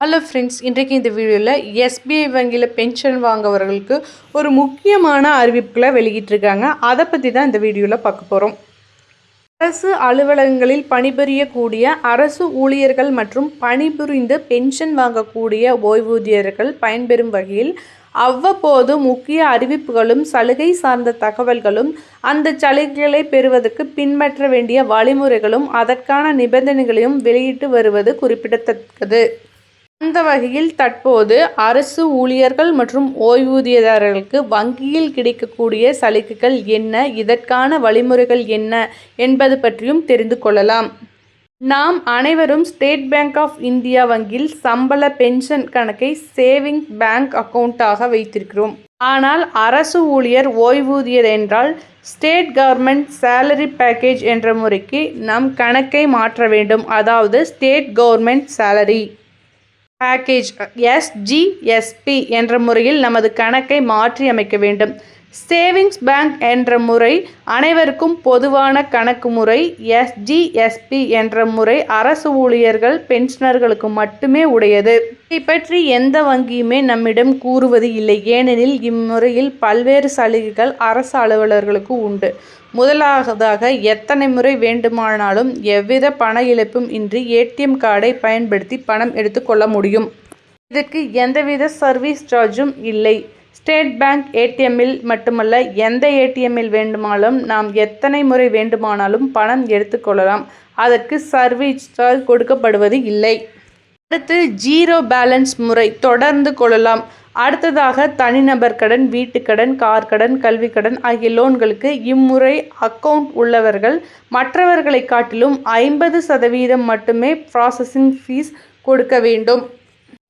Hello friends இன்றைக்கு இந்த வீடியோவில் எஸ்பிஐ வங்கியில் பென்ஷன் வாங்கவர்களுக்கு ஒரு முக்கியமான அறிவிப்புகளை வெளியிட்டிருக்காங்க. அதை பற்றி தான் இந்த வீடியோவில் பார்க்க போகிறோம் அரசு அலுவலகங்களில் பணிபுரியக்கூடிய அரசு ஊழியர்கள் மற்றும் பணிபுரிந்து பென்ஷன் வாங்கக்கூடிய ஓய்வூதியர்கள் பயன்பெறும் வகையில் அவ்வப்போது முக்கிய அறிவிப்புகளும் சலுகை சார்ந்த தகவல்களும் அந்த சலுகைகளை பெறுவதற்கு பின்பற்ற வேண்டிய வழிமுறைகளும் அதற்கான நிபந்தனைகளையும் வெளியிட்டு வருவது குறிப்பிடத்தக்கது. அந்த வகையில் தற்போது அரசு ஊழியர்கள் மற்றும் ஓய்வூதியதாரர்களுக்கு வங்கியில் கிடைக்கக்கூடிய சலுகைகள் என்ன இதற்கான வழிமுறைகள் என்ன என்பது பற்றியும் தெரிந்து கொள்ளலாம். நாம் அனைவரும் ஸ்டேட் பேங்க் ஆஃப் இந்தியா வங்கியில் சம்பள பென்ஷன் கணக்கை சேவிங் பேங்க் அக்கவுண்ட்டாக வைத்திருக்கிறோம். ஆனால் அரசு ஊழியர் ஓய்வூதியர் என்றால் ஸ்டேட் கவர்மெண்ட் சேலரி பேக்கேஜ் என்ற முறைக்கு நம் கணக்கை மாற்ற வேண்டும். அதாவது state government salary. Package SGSP uh, என்ற முறையில் நமது கணக்கை மாற்றி அமைக்க வேண்டும். சேவிங்ஸ் பேங்க் என்ற முறை அனைவருக்கும் பொதுவான கணக்கு முறை எஸ்ஜிஎஸ்பி என்ற முறை அரசு ஊழியர்கள் பென்ஷனர்களுக்கு மட்டுமே உடையது. இதை பற்றி எந்த வங்கியுமே நம்மிடம் கூறுவது இல்லை. ஏனெனில் இம்முறையில் பல்வேறு சலுகைகள் அரசு அலுவலர்களுக்கு உண்டு. முதலாவதாக எத்தனை முறை வேண்டுமானாலும் எவ்வித பண இழப்பும் இன்றி ஏடிஎம் கார்டை பயன்படுத்தி பணம் எடுத்துக்கொள்ள முடியும். இதற்கு எந்தவித சர்வீஸ் சார்ஜும் இல்லை. ஸ்டேட் பேங்க் ஏடிஎம்மில் மட்டுமல்ல எந்த ஏடிஎம்மில் வேண்டுமானாலும் நாம் எத்தனை முறை வேண்டுமானாலும் பணம் எடுத்துக்கொள்ளலாம் அதற்கு சர்வீஸ் சார்ஜ் கொடுக்கப்படுவது இல்லை. அடுத்து ஜீரோ பேலன்ஸ் முறை தொடர்ந்து கொள்ளலாம். அடுத்ததாக தனிநபர் கடன் வீட்டுக்கடன் கார் கடன் கல்வி கடன் ஆகிய லோன்களுக்கு இம்முறை அக்கவுண்ட் உள்ளவர்கள் மற்றவர்களை காட்டிலும் ஐம்பது சதவீதம் மட்டுமே ப்ராசஸிங் ஃபீஸ் கொடுக்க வேண்டும்.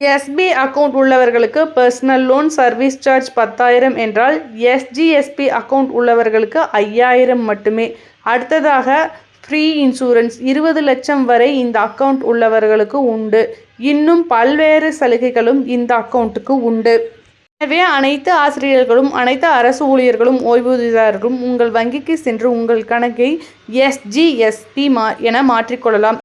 எஸ்பி அக்கவுண்ட் உள்ளவர்களுக்கு பர்சனல் லோன் சர்வீஸ் சார்ஜ் பத்தாயிரம் என்றால் எஸ்ஜிஎஸ்பி அக்கவுண்ட் உள்ளவர்களுக்கு ஐயாயிரம் மட்டுமே. அடுத்ததாக ஃப்ரீ இன்சூரன்ஸ் இருபது லட்சம் வரை இந்த அக்கவுண்ட் உள்ளவர்களுக்கு உண்டு. இன்னும் பல்வேறு சலுகைகளும் இந்த அக்கவுண்ட்டுக்கு உண்டு. எனவே அனைத்து ஆசிரியர்களும் அனைத்து அரசு ஊழியர்களும் ஓய்வூதியதாரர்களும் உங்கள் வங்கிக்கு சென்று உங்கள் கணக்கை எஸ்ஜிஎஸ்பி மா என மாற்றிக்கொள்ளலாம்.